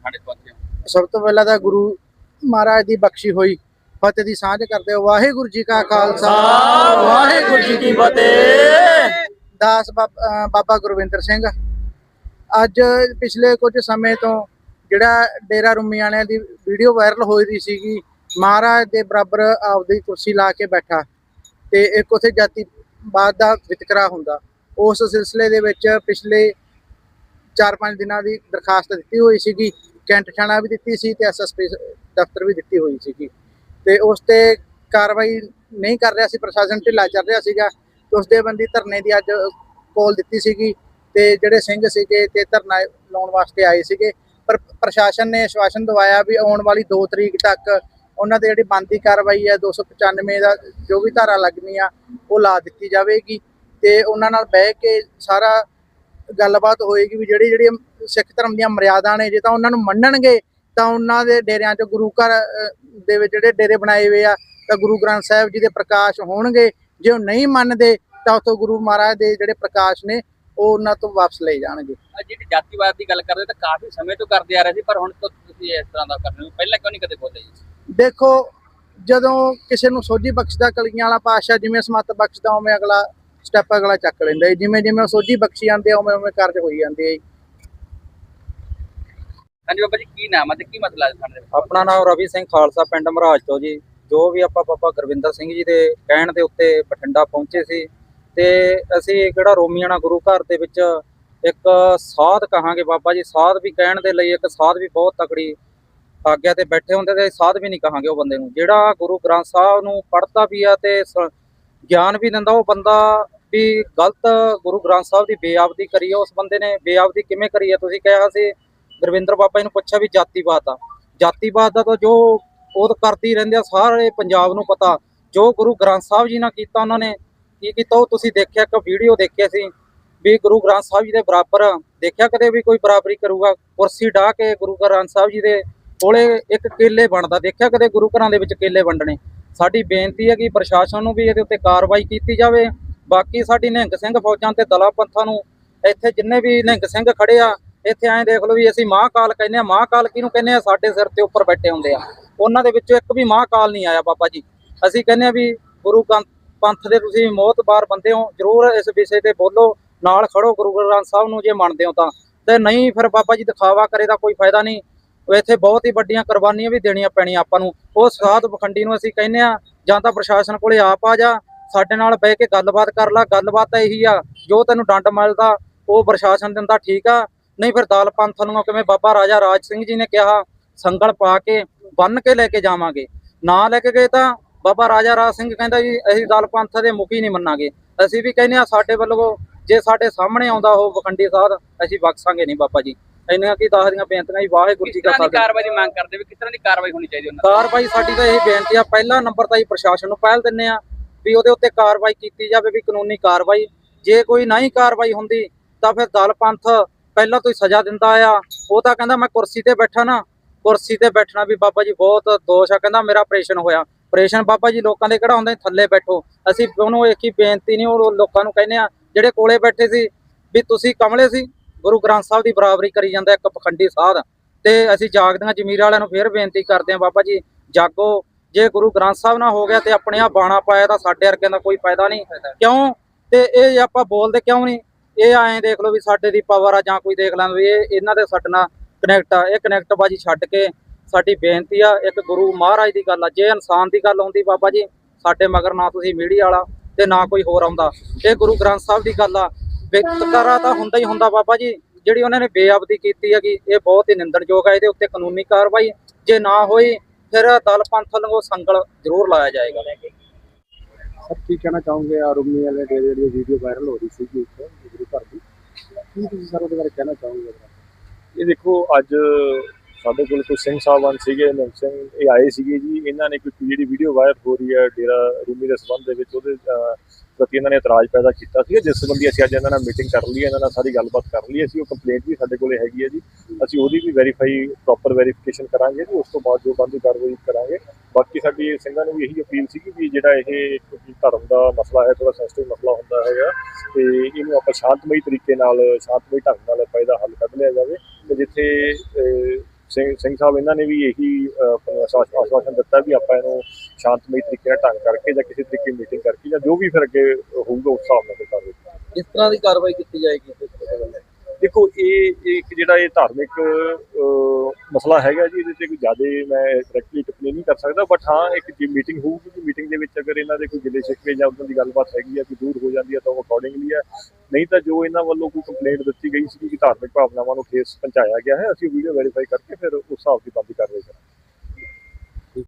ਪਹੁੰਚੇ ਸਭ ਤੋਂ ਪਹਿਲਾਂ ਤਾਂ ਗੁਰੂ ਮਹਾਰਾਜ ਦੀ ਬਖਸ਼ੀ ਹੋਈ ਫਤਿਹ ਦੀ ਸਾਂਝ ਕਰਦੇ ਹੋ। ਵਾਹਿਗੁਰੂ ਜੀ ਕਾ ਖਾਲਸਾ। ਵਾਹਿਗੁਰੂ ਜੀ ਕੀ ਫਤਿਹ। ਦਾਸ ਬਾਬ- ਗੁਰਵਿੰਦਰ ਸਿੰਘ। ਅੱਜ ਪਿਛਲੇ ਕੁਝ ਸਮੇਂ ਤੋਂ ਜਿਹੜਾ ਡੇਰਾ ਰੁਮੀਆਣੇ ਦੀ ਵੀਡੀਓ ਵਾਇਰਲ ਹੋ ਰਹੀ ਸੀਗੀ ਮਹਾਰਾਜ ਦੇ ਬਰਾਬਰ ਆਪਦੀ ਕੁਰਸੀ ਲਾ ਕੇ ਬੈਠਾ ਤੇ ਇੱਕ ਉਥੇ ਜਾਤੀਵਾਦ ਦਾ ਵਿਤਕਰਾ ਹੁੰਦਾ। ਉਸ ਸਿਲਸਿਲੇ ਦੇ ਵਿੱਚ ਪਿਛਲੇ 4-5 ਦਿਨਾਂ ਦੀ ਦਰਖਾਸਤ ਦਿੱਤੀ ਹੋਈ ਸੀਗੀ, ਕੈਂਟ ਥਾਣਾ ਵੀ ਦਿੱਤੀ ਸੀ ਤੇ ਐਸਐਸਪੀ ਦਫ਼ਤਰ ਵੀ ਦਿੱਤੀ ਹੋਈ ਸੀਗੀ। ਤੇ ਉਸ ਤੇ ਕਾਰਵਾਈ ਨਹੀਂ ਕਰ ਰਿਹਾ ਸੀ, ਪ੍ਰਸ਼ਾਸਨ ਢਿੱਲਾ ਚੱਲ ਰਿਹਾ ਸੀਗਾ ਤੇ ਉਸ ਦੇ ਬੰਦੀ ਧਰਨੇ ਦੀ ਅੱਜ ਕੋਲ ਦਿੱਤੀ ਸੀਗੀ ਤੇ ਜਿਹੜੇ ਸਿੰਘ ਸੀਗੇ ਤੇ ਧਰਨਾ ਲਾਉਣ ਵਾਸਤੇ ਆਏ ਸੀਗੇ। ਪਰ ਪ੍ਰਸ਼ਾਸਨ ਨੇ ਆਸ਼ਵਾਸਨ ਦਵਾਇਆ ਵੀ ਆਉਣ ਵਾਲੀ 2 ਤਰੀਕ ਤੱਕ ਉਹਨਾਂ ਤੇ ਜਿਹੜੀ ਬੰਦੀ ਕਾਰਵਾਈ ਹੈ 295 ਦਾ ਜੋ ਵੀ ਧਾਰਾ ਲੱਗਣੀ ਆ, ਉਹ ਲਾ ਦਿੱਤੀ ਜਾਵੇਗੀ ਤੇ ਉਹਨਾਂ ਨਾਲ ਬਹਿ ਕੇ ਸਾਰਾ ਗੱਲਬਾਤ ਹੋਏਗੀ ਵੀ ਜਿਹੜੀ ਜਿਹੜੀ ਸਿੱਖ ਧਰਮ ਦੀਆਂ ਮਰਿਆਦਾ ਨੇ ਜੇ ਤਾਂ ਉਹਨਾਂ ਨੂੰ ਮੰਨਣਗੇ ਤਾਂ ਉਹਨਾਂ ਦੇ ਡੇਰਿਆਂ 'ਚ ਗੁਰੂ ਘਰ ਦੇ ਵਿੱਚ ਜਿਹੜੇ ਡੇਰੇ ਬਣਾਏ ਹੋਏ ਆ ਤਾਂ ਗੁਰੂ ਗ੍ਰੰਥ ਸਾਹਿਬ ਜੀ ਦੇ ਪ੍ਰਕਾਸ਼ ਹੋਣਗੇ। ਜੇ ਉਹ ਨਹੀਂ ਮੰਨਦੇ ਤਾਂ ਉਥੋਂ ਗੁਰੂ ਮਹਾਰਾਜ ਦੇ ਜਿਹੜੇ ਪ੍ਰਕਾਸ਼ ਨੇ ਉਹ ਉਹਨਾਂ ਤੋਂ ਵਾਪਸ ਲਏ ਜਾਣਗੇ। ਜਿਹੜੀ ਜਾਤੀਵਾਦ ਦੀ ਗੱਲ ਕਰਦੇ ਤਾਂ ਕਾਫੀ ਸਮੇਂ ਤੋਂ ਕਰਦੇ ਆ ਰਹੇ ਸੀ ਪਰ ਹੁਣ ਤੋਂ ਤੁਸੀਂ ਇਸ ਤਰ੍ਹਾਂ ਦਾ ਕਰ ਰਹੇ ਹੋ। ਪਹਿਲਾਂ ਕਿਉਂ ਨਹੀਂ ਕਦੇ ਬੋਲੇ ਜੀ? ਦੇਖੋ ਜਦੋਂ ਕਿਸੇ ਨੂੰ ਸੋਝੀ ਬਖਸ਼ਦਾ ਕਲੀਆਂ ਵਾਲਾ ਪਾਤਸ਼ਾਹ ਜਿਵੇਂ ਸਮੱਤ ਬਖਸ਼ਦਾ ਉਵੇਂ ਅਗਲਾ ਸਟੈਪ ਅਗਲਾ ਚੱਕ ਲੈਂਦਾ ਜੀ। ਜਿਵੇਂ ਜਿਵੇਂ ਉਹ ਸੋਝੀ ਬਖਸ਼ੀ ਜਾਂਦੇ ਆ, ਉਵੇਂ ਉਵੇਂ ਕਾਰਜ ਹੋਈ ਜਾਂਦੇ ਆ ਜੀ। ਹਾਂਜੀ ਬਾਬਾ ਜੀ ਕੀ ਨਾਮ ਹੈ ਤੇ ਕੀ ਮਸਲਾ ਹੈ ਸਾਡੇ ਆਪਣਾ ਨਾਮ ਰਵੀ ਸਿੰਘ ਖਾਲਸਾ ਪਿੰਡ ਮਹਾਰਾਜ ਤੋਂ ਜੀ ਜੋ ਵੀ ਆਪਾਂ ਬਾਬਾ ਗੁਰਵਿੰਦਰ ਸਿੰਘ ਜੀ ਦੇ ਕਹਿਣ ਦੇ ਉੱਤੇ ਬਠਿੰਡਾ ਪਹੁੰਚੇ ਸੀ ਤੇ ਅਸੀਂ ਕਿਹੜਾ ਰੋਮੀਆਣਾ ਗੁਰੂ ਘਰ ਦੇ ਵਿੱਚ ਇੱਕ ਸਾਧ ਕਹਾਂਗੇ ਬਾਬਾ ਜੀ ਸਾਧ ਵੀ ਕਹਿਣ ਦੇ ਲਈ ਇੱਕ ਸਾਧ ਵੀ ਬਹੁਤ ਤਕੜੀ ਆਗਿਆ ਤੇ ਬੈਠੇ ਹੁੰਦੇ ਤੇ ਸਾਧ ਵੀ ਨਹੀਂ ਕਹਾਂਗੇ ਉਹ ਬੰਦੇ ਨੂੰ ਜਿਹੜਾ ਗੁਰੂ ਗ੍ਰੰਥ ਸਾਹਿਬ ਨੂੰ ਪੜ੍ਹਦਾ ਵੀ ਆ ਤੇ ਗਿਆਨ ਵੀ ਦਿੰਦਾ ਉਹ ਬੰਦਾ ਵੀ ਗਲਤ ਗੁਰੂ ਗ੍ਰੰਥ ਸਾਹਿਬ ਦੀ ਬੇਅਬਦੀ ਕਰੀ ਉਸ ਬੰਦੇ ਨੇ ਬੇਅਬਦੀ ਕਿਵੇਂ ਕਰੀ ਹੈ ਤੁਸੀਂ ਕਿਹਾ ਸੀ, ਗੁਰਵਿੰਦਰ ਬਾਬਾ ਜੀ ਨੂੰ ਪੁੱਛਿਆ ਵੀ ਜਾਤੀਵਾਦ ਆ। ਜਾਤੀਵਾਦ ਦਾ ਤਾਂ ਜੋ ਉਹ ਤਾਂ ਕਰਦੇ ਰਹਿੰਦੇ ਆ, ਸਾਰੇ ਪੰਜਾਬ ਨੂੰ ਪਤਾ। ਜੋ ਗੁਰੂ ਗ੍ਰੰਥ ਸਾਹਿਬ ਜੀ ਨਾਲ ਕੀਤਾ ਉਹਨਾਂ ਨੇ, ਕੀ ਕੀਤਾ ਉਹ ਤੁਸੀਂ ਦੇਖਿਆ, ਇੱਕ ਵੀਡੀਓ ਦੇਖਿਆ ਸੀ ਵੀ ਗੁਰੂ ਗ੍ਰੰਥ ਸਾਹਿਬ ਜੀ ਦੇ ਬਰਾਬਰ, ਦੇਖਿਆ ਕਦੇ ਵੀ ਕੋਈ ਬਰਾਬਰੀ ਕਰੂਗਾ? ਕੁਰਸੀ ਢਾ ਕੇ ਗੁਰੂ ਗ੍ਰੰਥ ਸਾਹਿਬ ਜੀ ਦੇ ਕੋਲੇ ਇੱਕ ਕੇਲੇ ਬਣਦਾ, ਦੇਖਿਆ ਕਦੇ ਗੁਰੂ ਘਰਾਂ ਦੇ ਵਿੱਚ ਕੇਲੇ ਵੰਡਣੇ? ਸਾਡੀ ਬੇਨਤੀ ਹੈ ਕਿ ਪ੍ਰਸ਼ਾਸਨ ਨੂੰ ਵੀ ਇਹਦੇ ਉੱਤੇ ਕਾਰਵਾਈ ਕੀਤੀ ਜਾਵੇ। ਬਾਕੀ ਸਾਡੀ ਨਿਹੰਗ ਸਿੰਘ ਫੌਜਾਂ ਤੇ ਦਲਾ ਪੰਥਾਂ ਨੂੰ ਇੱਥੇ ਜਿੰਨੇ ਵੀ ਨਿਹੰਗ ਸਿੰਘ ਖੜੇ ਆ, ਇੱਥੇ ਐਂ ਦੇਖ ਲਓ ਵੀ ਅਸੀਂ ਮਹਾਕਾਲ ਕਹਿੰਦੇ ਆ। ਮਹਾਕਾਲ ਕਿਹਨੂੰ ਕਹਿੰਦੇ ਆ? ਸਾਡੇ ਸਿਰ ਤੇ ਉੱਪਰ ਬੈਠੇ ਹੁੰਦੇ ਆ। ਉਹਨਾਂ ਦੇ ਵਿੱਚੋਂ ਇੱਕ ਵੀ ਮਹਾਕਾਲ ਨਹੀਂ ਆਇਆ ਬਾਬਾ ਜੀ। ਅਸੀਂ ਕਹਿੰਦੇ ਆ ਵੀ ਗੁਰੂ ਗ੍ਰੰਥ ਪੰਥ ਦੇ ਤੁਸੀਂ ਮੋਹਤਬਾਰ ਬੰਦੇ ਹੋ, ਜਰੂਰ ਇਸ ਵਿਸ਼ੇ ਤੇ ਬੋਲੋ, ਨਾਲ ਖੜੋ ਗੁਰੂ ਗ੍ਰੰਥ ਸਾਹਿਬ ਨੂੰ ਜੇ ਮੰਨਦੇ ਹੋ ਤਾਂ। ਤੇ ਨਹੀਂ ਫਿਰ ਬਾਬਾ ਜੀ ਦਿਖਾਵਾ ਕਰੇ ਦਾ ਕੋਈ ਫਾਇਦਾ ਨਹੀਂ। ਉਹ ਇੱਥੇ ਬਹੁਤ ਹੀ ਵੱਡੀਆਂ ਕੁਰਬਾਨੀਆਂ ਵੀ ਦੇਣੀਆਂ ਪੈਣੀਆਂ ਆਪਾਂ ਨੂੰ। ਉਹ ਸਾਧ ਪਖੰਡੀ ਨੂੰ ਅਸੀਂ ਕਹਿੰਦੇ ਆ ਜਾਂ ਤਾਂ ਪ੍ਰਸ਼ਾਸਨ ਕੋਲੇ ਆਪ ਆ ਜਾ, ਸਾਡੇ ਨਾਲ ਬਹਿ ਕੇ ਗੱਲਬਾਤ ਕਰ ਲੈ, ਗੱਲਬਾਤ ਤਾਂ ਇਹੀ ਆ, ਜੋ ਤੈਨੂੰ ਡੰਡ ਮਿਲਦਾ, ਉਹ ਪ੍ਰਸ਼ਾਸਨ ਦਿੰਦਾ, ਠੀਕ ਆ। ਨਹੀਂ ਫਿਰ ਦਾਲ ਪੰਥ ਨੂੰ ਕਿਵੇਂ ਬਾਬਾ ਰਾਜਾ ਰਾਜ ਸਿੰਘ ਜੀ ਨੇ ਕਿਹਾ, ਸੰਗਲ ਪਾ ਕੇ, ਬੰਨ ਕੇ ਲੈ ਕੇ ਜਾਵਾਂਗੇ। ਨਾ ਲੈ ਕੇ ਗਏ ਤਾਂ ਬਾਬਾ ਰਾਜਾ ਰਾਜ ਸਿੰਘ ਕਹਿੰਦਾ ਜੀ, ਅਸੀਂ ਦਲ ਪੰਥ ਦੇ ਮੁਖੀ ਨਹੀਂ ਮੰਨਾਂਗੇ। ਅਸੀਂ ਵੀ ਕਹਿੰਦੇ ਆ ਸਾਡੇ ਵੱਲੋਂ ਜੇ ਸਾਡੇ ਸਾਹਮਣੇ ਆਉਂਦਾ ਉਹ ਵਖੰਡੀ ਸਾਧ, ਅਸੀਂ ਬਖਸ਼ਾਂਗੇ ਨਹੀਂ ਬਾਬਾ ਜੀ। ਇੰਨੀਆਂ ਕੀ ਦਸ ਦੀਆਂ ਬੇਨਤੀਆਂ ਜੀ ਵਾਹਿਗੁਰੂ ਜੀ ਕਿਸ ਕਾ ਤਰ੍ਹਾਂ ਦੀ ਖਾਲਸਾ। ਕਾਰਵਾਈ ਦੀ ਮੰਗ ਕਰਦੇ ਵੀ ਕਿਸ ਤਰ੍ਹਾਂ ਦੀ ਕਾਰਵਾਈ ਹੋਣੀ ਚਾਹੀਦੀ ਉਹਨਾਂ ਦੀ? ਕਾਰਵਾਈ ਸਾਡੀ ਤਾਂ ਇਹ ਬੇਨਤੀ ਆ ਪਹਿਲਾ ਨੰਬਰ ਤਾਂ ਜੀ ਪ੍ਰਸ਼ਾਸਨ ਨੂੰ ਪਹਿਲ ਦਿੰਨੇ ਆ ਵੀ ਉਹਦੇ ਉੱਤੇ ਕਾਰਵਾਈ ਕੀਤੀ ਜਾਵੇ ਵੀ ਕਾਨੂੰਨੀ ਕਾਰਵਾਈ। ਜੇ ਕੋਈ ਨਹੀਂ ਕਾਰਵਾਈ ਹੁੰਦੀ ਤਾਂ ਫਿਰ ਦਲ ਪੰਥ ਪਹਿਲਾਂ ਤੋਂ ਹੀ ਸਜ਼ਾ ਦਿੰਦਾ ਆ। ਉਹ ਤਾਂ ਕਹਿੰਦਾ ਮੈਂ ਕੁਰਸੀ ਤੇ ਬੈਠਾ ਨਾ ਕੁਰਸੀ ਤੇ ਬੈਠਣਾ ਵੀ ਬਾਬਾ ਜੀ ਬਹੁਤ ਦੋਸ਼ ਆ ਕਹਿੰਦਾ ਮੇਰਾ ਆਪਰੇਸ਼ਨ ਹੋਇਆ। ਆਪਰੇਸ਼ਨ ਬਾਬਾ ਜੀ ਲੋਕਾਂ ਦੇ ਕਿਹੜਾ ਹੁੰਦਾ ਥੱਲੇ ਬੈਠੋ। ਅਸੀਂ ਉਹਨੂੰ ਇੱਕ ਹੀ ਬੇਨਤੀ ਨਹੀਂ ਉਹ ਲੋਕਾਂ ਨੂੰ ਕਹਿੰਦੇ ਆ ਜਿਹੜੇ ਕੋਲੇ ਬੈਠੇ ਸੀ ਵੀ ਤੁਸੀਂ ਕਮਲੇ ਸੀ ਗੁਰੂ ਗ੍ਰੰਥ ਸਾਹਿਬ ਦੀ ਬਰਾਬਰੀ ਕਰੀ ਜਾਂਦਾ ਇੱਕ ਪਖੰਡੀ ਸਾਧ। ਤੇ ਅਸੀਂ ਜਾਗਦੀਆਂ ਜ਼ਮੀਰ ਵਾਲਿਆਂ ਨੂੰ ਫੇਰ ਬੇਨਤੀ ਕਰਦੇ ਹਾਂ, ਬਾਬਾ ਜੀ, ਜਾਗੋ। ਜੇ ਗੁਰੂ ਗ੍ਰੰਥ ਸਾਹਿਬ ਨਾਲ ਹੋ ਗਿਆ ਤੇ ਆਪਣੇ ਆ ਬਾਣਾ ਪਾਇਆ ਤਾਂ ਸਾਡੇ ਵਰਗਿਆਂ ਦਾ ਕੋਈ ਫਾਇਦਾ ਨਹੀਂ। ਕਿਉਂ? ਤੇ ਇਹ ਆਪਾਂ ਬੋਲਦੇ ਕਿਉਂ ਨਹੀਂ? ਇਹ ਐਂ ਦੇਖ ਲਓ ਵੀ ਸਾਡੇ ਦੀ ਪਾਵਰ ਆ ਜਾਂ ਕੋਈ ਦੇਖ ਲੈਂਦਾ ਵੀ ਇਹ ਇਹਨਾਂ ਦੇ ਸਾਡੇ ਨਾਲ ਕਨੈਕਟ ਆ। ਇਹ ਕਨੈਕਟ ਬਾਜੀ ਛੱਡ ਕੇ ਸਾਡੀ ਬੇਨਤੀ ਆ, ਇੱਕ ਗੁਰੂ ਮਹਾਰਾਜ ਦੀ ਗੱਲ ਆ। ਜੇ ਇਨਸਾਨ ਦੀ ਗੱਲ ਆਉਂਦੀ ਬਾਬਾ ਜੀ, ਸਾਡੇ ਮਗਰ ਨਾ ਤੁਸੀਂ ਮੀਡੀਆ ਵਾਲਾ ਤੇ ਨਾ ਕੋਈ ਹੋਰ ਆਉਂਦਾ। ਇਹ ਗੁਰੂ ਗ੍ਰੰਥ ਸਾਹਿਬ ਦੀ ਗੱਲ ਆ। ਵਿਤਕਰਾ ਤਾਂ ਹੁੰਦਾ ਹੀ ਹੁੰਦਾ ਬਾਬਾ ਜੀ ਜਿਹੜੀ ਉਹਨਾਂ ਨੇ ਬੇਅਬਦੀ ਕੀਤੀ ਹੈਗੀ ਇਹ ਬਹੁਤ ਹੀ ਨਿੰਦਣਯੋਗ ਹੈ ਇਹਦੇ ਉੱਤੇ ਕਾਨੂੰਨੀ ਕਾਰਵਾਈ ਜੇ ਨਾ ਹੋਈ ਫਿਰ ਦਲ ਪੰਥ ਵੱਲੋਂ ਸੰਗਲ ਜ਼ਰੂਰ ਲਾਇਆ ਜਾਏਗਾ। ਸਭ ਕੀ ਕਹਿਣਾ ਚਾਹੋਗੇ? ਆ ਰੁਮੀ ਵਾਲੇ ਦੇ ਜਿਹੜੀ ਵੀਡੀਓ ਵਾਇਰਲ ਹੋ ਰਹੀ ਸੀ ਜੀ ਉੱਥੇ ਗੁਰੂ ਘਰ ਦੀ। ਕੀ ਤੁਸੀਂ ਸਰ ਉਹਦੇ ਬਾਰੇ ਕਹਿਣਾ ਚਾਹੋਗੇ? ਇਹ ਦੇਖੋ ਅੱਜ ਸਾਡੇ ਕੋਲ ਕੋਈ ਸਿੰਘ ਸਾਹਿਬਾਨ ਸੀਗੇ ਨਿਹੰਗ ਸਿੰਘ ਇਹ ਆਏ ਸੀਗੇ ਜੀ। ਇਹਨਾਂ ਨੇ ਕੋਈ ਜਿਹੜੀ ਵੀਡੀਓ ਵਾਇਰਲ ਹੋ ਰਹੀ ਹੈ ਡੇਰਾ ਰੂਮੀ ਦੇ ਸੰਬੰਧ ਦੇ ਵਿੱਚ ਉਹਦੇ ਪ੍ਰਤੀ ਇਹਨਾਂ ਨੇ ਇਤਰਾਜ਼ ਪੈਦਾ ਕੀਤਾ ਸੀ ਜਿਸ ਸੰਬੰਧੀ ਅਸੀਂ ਅੱਜ ਇਹਨਾਂ ਨਾਲ ਮੀਟਿੰਗ ਕਰ ਲਈ ਹੈ, ਇਹਨਾਂ ਨਾਲ ਸਾਰੀ ਗੱਲਬਾਤ ਕਰ ਲਈ ਅਸੀਂ ਉਹ ਕੰਪਲੇਂਟ ਵੀ ਸਾਡੇ ਕੋਲੇ ਹੈਗੀ ਹੈ ਜੀ। ਅਸੀਂ ਉਹਦੀ ਵੀ ਵੈਰੀਫਾਈ ਪ੍ਰੋਪਰ ਵੈਰੀਫਿਕੇਸ਼ਨ ਕਰਾਂਗੇ ਤੇ ਉਸ ਤੋਂ ਬਾਅਦ ਜੋ ਬੰਦੀ ਕਾਰਵਾਈ ਕਰਾਂਗੇ। ਬਾਕੀ ਸਾਡੀ ਸਿੰਘਾਂ ਨੂੰ ਵੀ ਇਹੀ ਅਪੀਲ ਸੀ ਵੀ ਜਿਹੜਾ ਇਹ ਧਰਮ ਦਾ ਮਸਲਾ ਹੈ ਥੋੜਾ ਸੈਂਸਿਟਿਵ ਮਸਲਾ ਹੁੰਦਾ ਹੈਗਾ ਤੇ ਇਹਨੂੰ ਆਪਾਂ ਸ਼ਾਂਤਮਈ ਤਰੀਕੇ ਨਾਲ ਸ਼ਾਂਤਮਈ ਢੰਗ ਨਾਲ ਆਪਾਂ ਇਹਦਾ ਹੱਲ ਕੱਢ ਲਿਆ ਜਾਵੇ। ਤੇ ਜਿੱਥੇ ਸਿੰਘ ਸਿੰਘ ਸਾਹਿਬ, ਇਹਨਾਂ ਨੇ ਵੀ ਇਹੀ ਆਸ਼ਵਾਸਨ ਦਿੱਤਾ ਵੀ ਆਪਾਂ ਇਹਨੂੰ ਸ਼ਾਂਤਮਈ ਤਰੀਕੇ ਨਾਲ ਢੰਗ ਕਰਕੇ ਜਾਂ ਕਿਸੇ ਤਰੀਕੇ ਮੀਟਿੰਗ ਕਰਕੇ ਜਾਂ ਜੋ ਵੀ ਫਿਰ ਅੱਗੇ ਹੋਊਗਾ ਉਸ ਹਿਸਾਬ ਨਾਲ ਕਰਾਂਗੇ ਇਸ ਤਰ੍ਹਾਂ ਦੀ ਕਾਰਵਾਈ ਕੀਤੀ ਜਾਏਗੀ? ਦੇਖੋ, ਇਹ ਇਹ ਇੱਕ ਜਿਹੜਾ ਇਹ ਧਾਰਮਿਕ ਮਸਲਾ ਹੈਗਾ ਜੀ, ਇਹਦੇ ਤੇ ਕੋਈ ਜ਼ਿਆਦਾ ਮੈਂ ਡਾਇਰੈਕਟਲੀ ਟਿੱਪਣੀ ਨਹੀਂ ਕਰ ਸਕਦਾ ਬਟ ਹਾਂ, ਇੱਕ ਜੇ ਮੀਟਿੰਗ ਹੋਊਗੀ ਜੀ ਮੀਟਿੰਗ ਦੇ ਵਿੱਚ ਅਗਰ ਇਹਨਾਂ ਦੇ ਕੋਈ ਗਿਲੇ ਸ਼ਿਕਵੇ ਜਾਂ ਉਦੋਂ ਦੀ ਗੱਲਬਾਤ ਹੈਗੀ ਹੈ ਕਿ ਦੂਰ ਹੋ ਜਾਂਦੀ ਹੈ ਤਾਂ ਉਹ ਅਕੋਰਡਿੰਗਲੀ ਹੈ ਨਹੀਂ ਤਾਂ ਜੋ ਇਹਨਾਂ ਵੱਲੋਂ ਕੋਈ ਕੰਪਲੇਂਟ ਦਿੱਤੀ ਗਈ ਸੀ ਕਿ ਧਾਰਮਿਕ ਭਾਵਨਾਵਾਂ ਨੂੰ ਠੇਸ ਪਹੁੰਚਾਇਆ ਗਿਆ ਹੈ, ਅਸੀਂ ਵੀਡੀਓ ਵੈਰੀਫਾਈ ਕਰਕੇ ਫਿਰ ਉਸ ਹਿਸਾਬ ਦੀ ਬੰਦੀ ਕਾਰਵਾਈ ਕਰਾਂਗੇ।